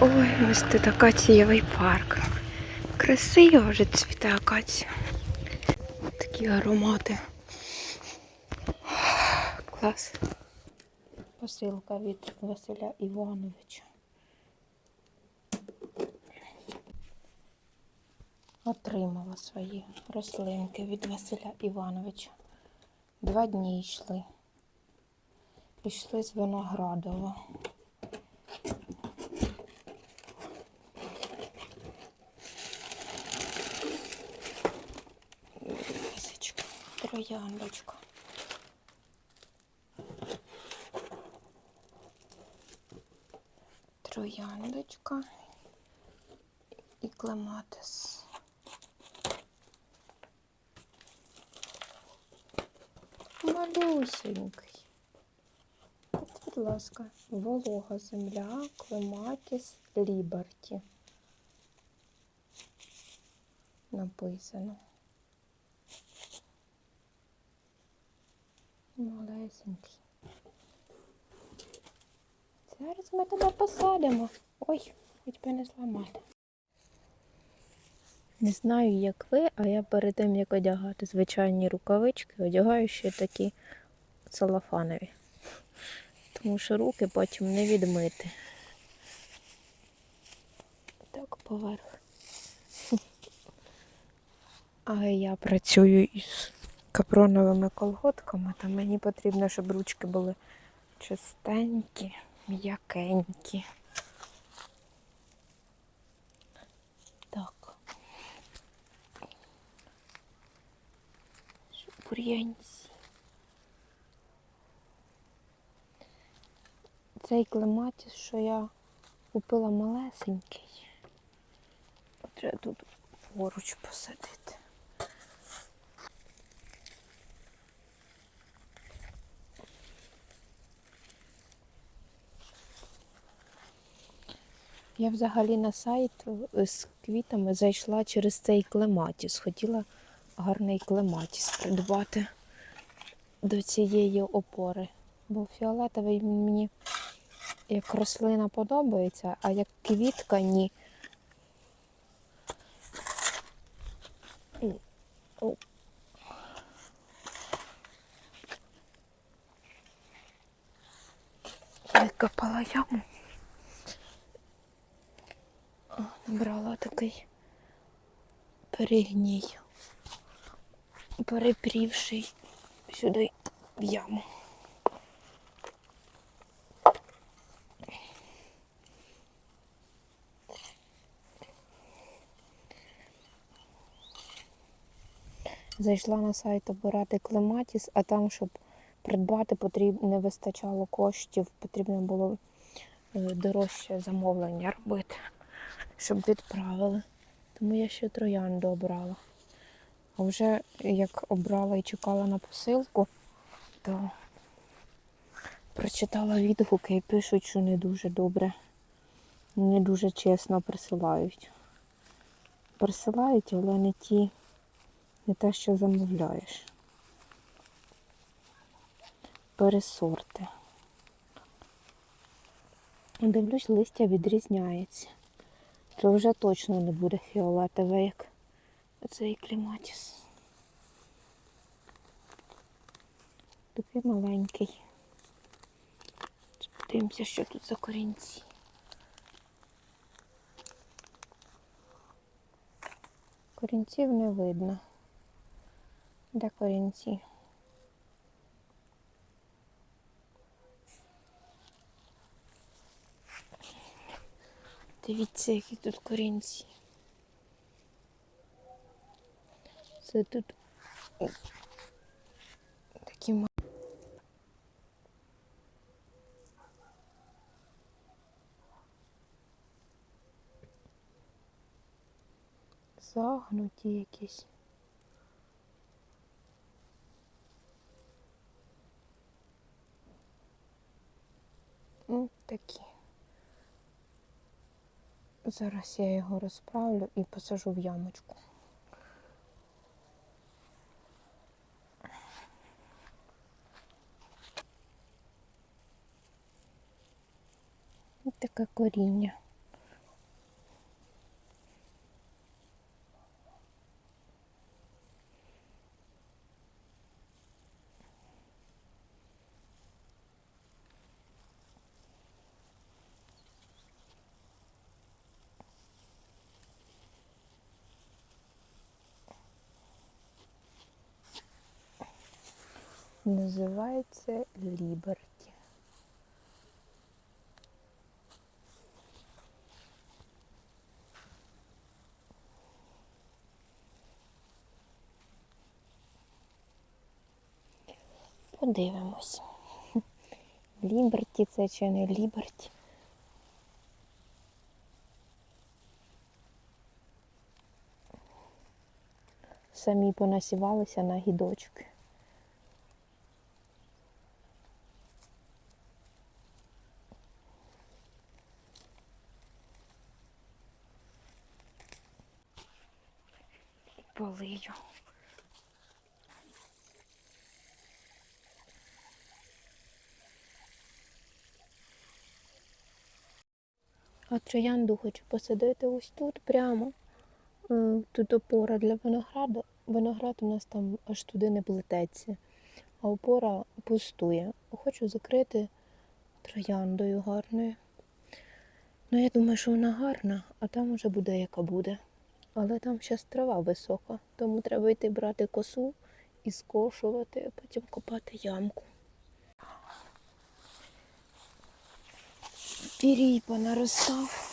Ой, ось тут акацієвий парк. Красиво вже цвіте акація. Такі аромати. Клас. Посилка від Василя Івановича. Отримала свої рослинки від Василя Івановича. Два дні йшли. Пішли з Виноградова. Трояндочка. Трояндочка і клематис. Малюсенький. От, будь ласка, волога земля, клематіс, ліберті. Написано. Малесенький. Зараз ми тебе посадимо. Ой, хоч би не зламати. Не знаю, як ви, а я перед тим, як одягати звичайні рукавички, одягаю ще такі целофанові. Тому що руки потім не відмити. Так, поверх. А я працюю із капроновими колготками, та мені потрібно, щоб ручки були чистенькі, м'якенькі. Так. Бур'янці. Цей клематіс, що я купила малесенький. Треба тут поруч посадити. Я взагалі на сайт е, з квітами зайшла через цей клематіс. Хотіла гарний клематіс придбати до цієї опори. Бо фіолетовий мені як рослина подобається, а як квітка ні. Викопала яму. Набрала такий перегній, перепрівший сюди в яму. Зайшла на сайт обирати клематіс, а там, щоб придбати, потрібно не вистачало коштів, потрібно було е, дорожче замовлення робити, щоб відправили. Тому я ще троянду обрала. А вже як обрала і чекала на посилку, то прочитала відгуки і пишуть, що не дуже добре, не дуже чесно присилають. Присилають, але не ті, не те, що замовляєш. Пересорти. Дивлюсь, листя відрізняється. Це вже точно не буде фіолетове, як цей кліматіс. Такий маленький. Подивимося, що тут за корінці. Корінців не видно. Де корінці? Дивіться, які тут корінці. Це тут такі ма- загнуті якісь. Ну, такі. Зараз я його розправлю і посажу в ямочку. Ось таке коріння. Називається Ліберті. Подивимось. Ліберті це чи не Ліберті. Самі понасівалися на гідочки. Полию. А троянду хочу посадити ось тут прямо. Е, Тут опора для винограду. Виноград у нас там аж туди не плететься, а опора пустує. Хочу закрити трояндою гарною. Ну, я думаю, що вона гарна, а там уже буде яка буде. Але там зараз трава висока, тому треба йти брати косу і скошувати, а потім копати ямку. Пірій понаростав.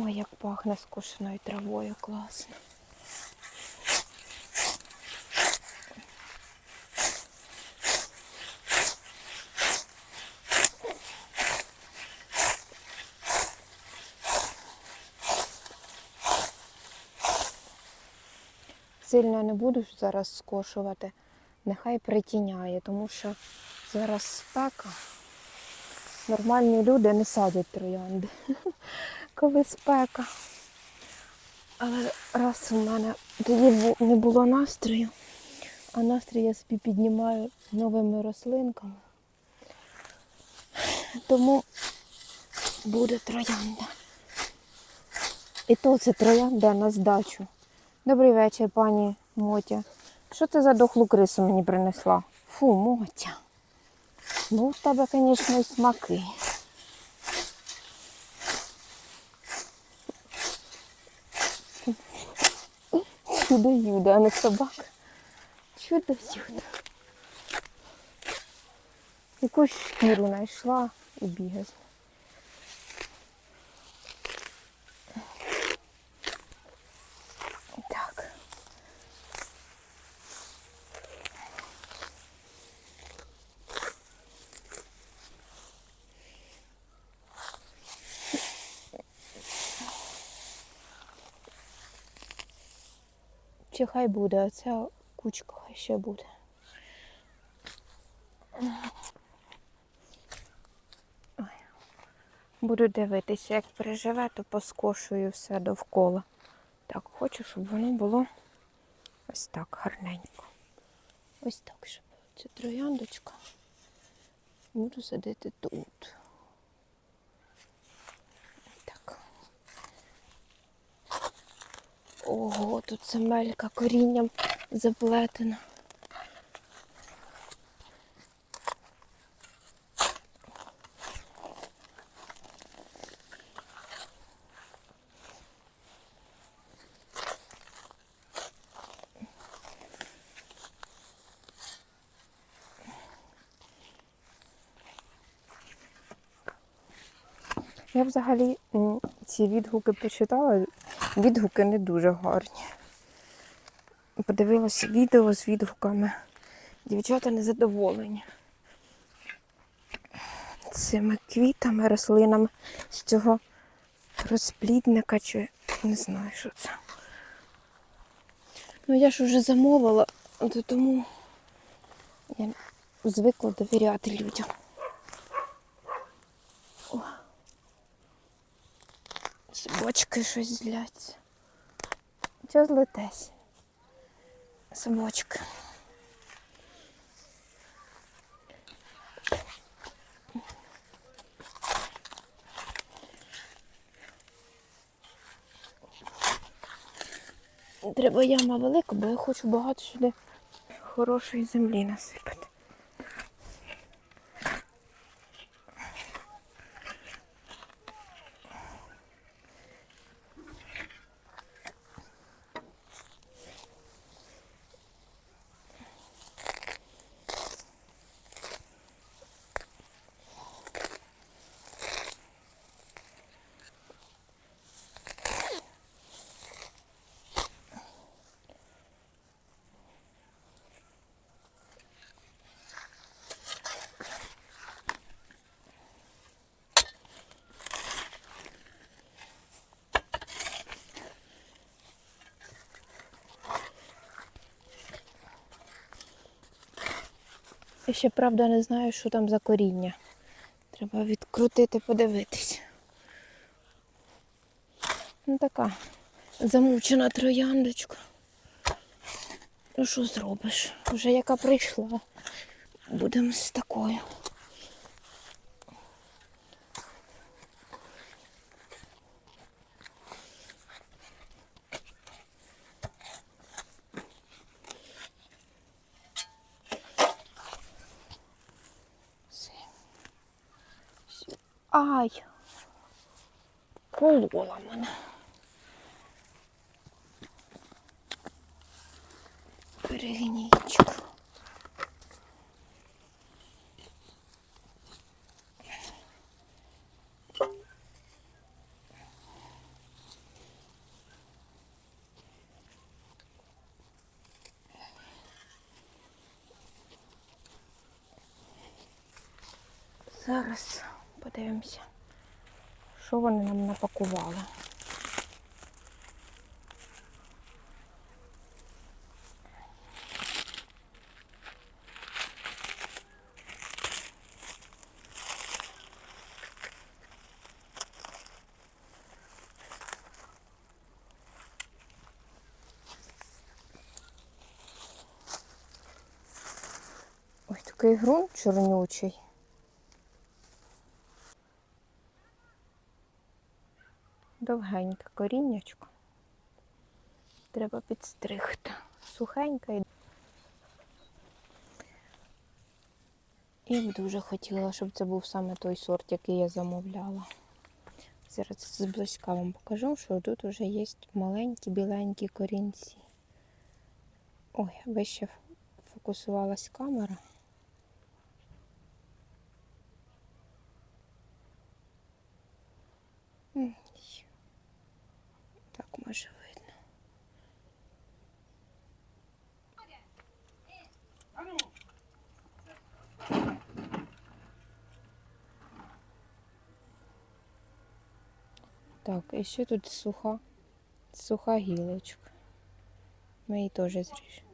Ой, як пахне скошеною травою, класно. Сильно не буду зараз скошувати, нехай притіняє, тому що зараз спека. Нормальні люди не садять троянди, коли спека. Але раз у мене тоді не було настрою, а настрій я собі піднімаю новими рослинками. Тому буде троянда. І то це троянда на здачу. Добрий вечір, пані Мотя. Що ти за дохлу крису мені принесла? Фу, Мотя. Ну, в тебе, звісно, смаки. Чудо-юдо, а не собака. Чудо-юдо. Якусь шкіру знайшла і бігає. Чи хай буде, а ця кучка хай ще буде. Буду дивитися, як переживе, то поскошую все довкола. Так, хочу, щоб воно було ось так гарненько. Ось так, щоб ця трояндочка. Буду садити тут. Ого, тут земелька корінням заплетена. Я взагалі ці відгуки почитала. Відгуки не дуже гарні. Подивилася відео з відгуками. Дівчата незадоволені цими квітами, рослинами з цього розплідника чи не знаю, що це. Ну я ж вже замовила, то тому я звикла довіряти людям. Собочки щось зляться. Чого злетесь? Собочки. Треба яма велика, бо я хочу багато сюди хорошої землі насипати. Я ще правда не знаю, що там за коріння. Треба відкрутити, подивитись. Ну така замучена трояндочка. Ну що зробиш? Вже яка прийшла. Будемо з такою. Ай! Колола мене. Перегнічка. Зараз подивимося, що вони нам напакували. Ой, такий ґрунт чорнючий. Довгеньке коріннячко. Треба підстригти. Сухеньке. і- б дуже хотіла, щоб це був саме той сорт, який я замовляла. Зараз зблизька вам покажу, що тут вже є маленькі біленькі корінці. Ой, вище фокусувалась камера. М, Так може видно. Так, і ще тут суха, суха гілочка. Ми її теж зріжемо.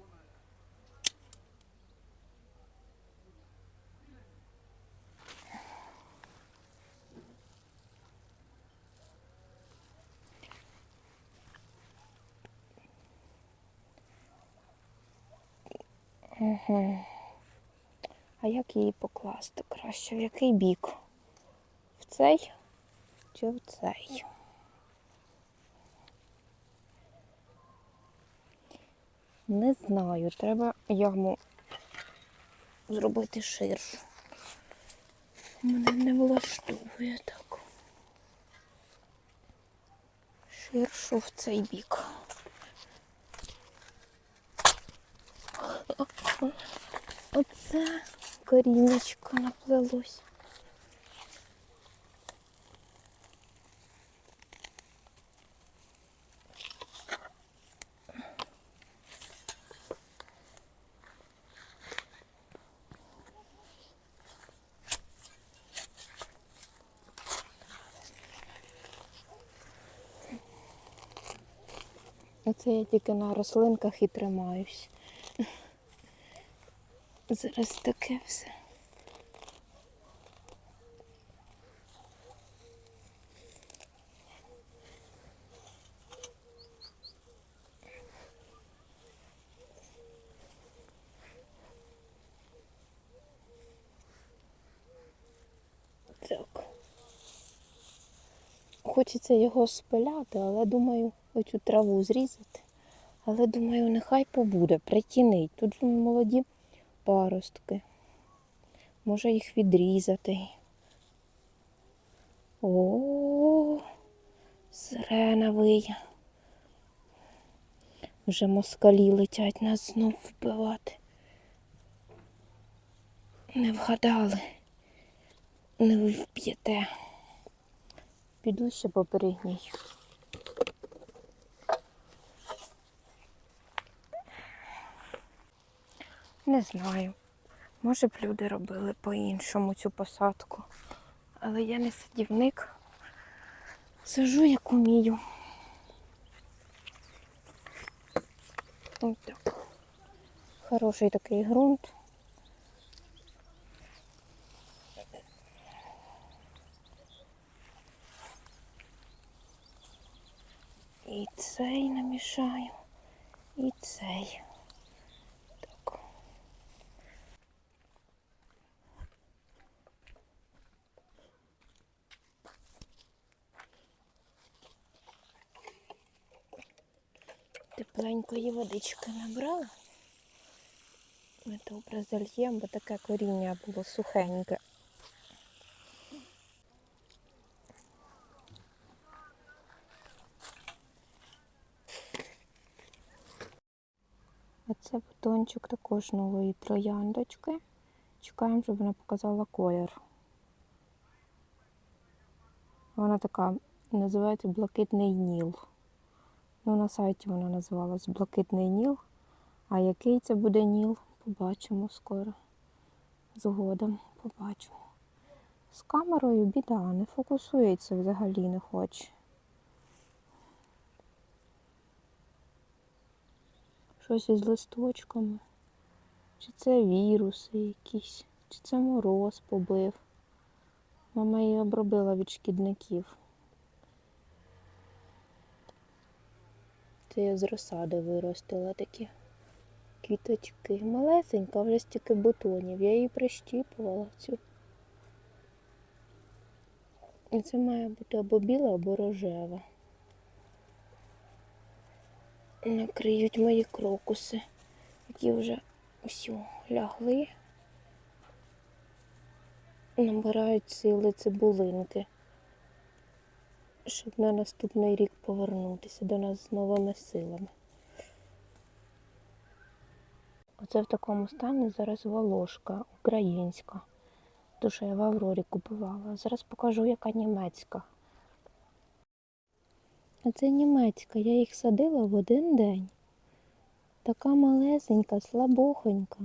Угу. А як її покласти краще? В який бік? В цей чи в цей? Не знаю, треба яму зробити ширшу. Мене не влаштовує так. Ширшу в цей бік. Оце корінечко наплелось. Оце я тільки на рослинках і тримаюсь. Зараз таке все. Так. Хочеться його спиляти, але думаю, оцю траву зрізати, Але думаю, нехай побуде, притінить. Тут молоді паростки. Може їх відрізати. О, сирена виє. Вже москалі летять нас знов вбивати. Не вгадали. Не вб'єте. Піду ще по перегній. Не знаю. Може б люди робили по-іншому цю посадку. Але я не садівник. Сажу, як умію. Ось так. Хороший такий ґрунт. І цей намішаю, і цей. Так. Тепленької водички набрала. Ми добре зальємо, бо таке коріння було сухеньке. А це бутончик також нової трояндочки. Чекаємо, щоб вона показала колір. Вона така називається блакитний ніл. Ну, на сайті вона називалась Блакитний Ніл. А який це буде ніл, побачимо скоро. Згодом побачимо. З камерою біда, не фокусується взагалі не хоче. Щось із листочками. Чи це віруси якісь, чи це мороз побив. Мама її обробила від шкідників. Це я з розсади виростила такі квіточки. Малесенька, вже стільки бутонів. Я її прищіпувала цю. І це має бути або біла, або рожева. Накриють мої крокуси, які вже всю лягли. Набирають сили цибулинки щоб на наступний рік повернутися до нас з новими силами. Оце в такому стані зараз волошка українська. Ту, що я в Аврорі купувала. Зараз покажу, яка німецька. А це німецька, я їх садила в один день. Така малесенька, слабохонька.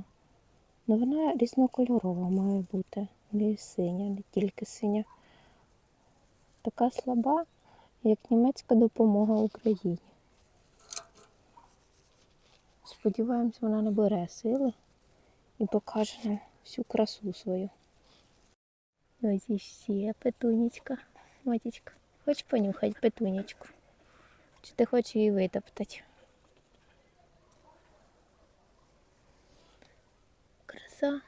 Ну вона різнокольорова має бути. Не синя, не тільки синя така слаба, як німецька допомога Україні. Сподіваємось, вона набере сили і покаже нам всю красу свою. Ось іще петунечка, матічка. Хоч понюхати петунечку? Ти хочеш її витоптати? Краса.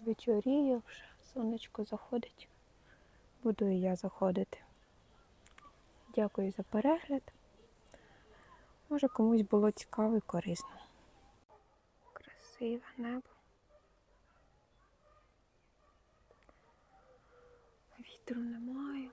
Вечоріє вже, сонечко заходить буду і я заходити. Дякую за перегляд. Може комусь було цікаво і корисно. Красиве небо. Вітру немає.